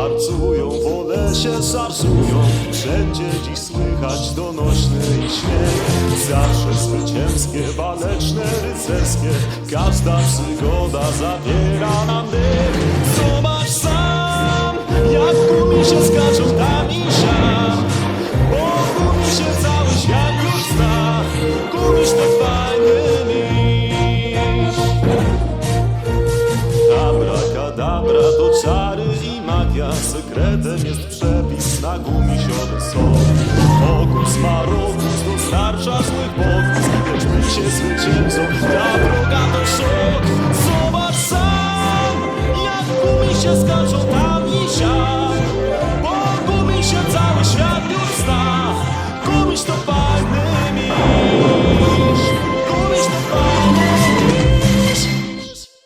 tańcują, po lesie szarżują Wszędzie dziś słychać donośny ich śmiech Zawsze zwycięskie, waleczne, rycerskie. Każda przygoda zabiera nam dych Zobacz sam, jak tłumi się skaczą tam i Bo tłumi się cały świat już zna. Kumisz to fajny miś. Abracadabra. to czary i magia Sekretem jest przepis na gumisiowy sok Fokus marokus dostarcza złych pokus Lecz my się zwycięzą, ta droga to szok Zobacz sam, jak gumisie skaczą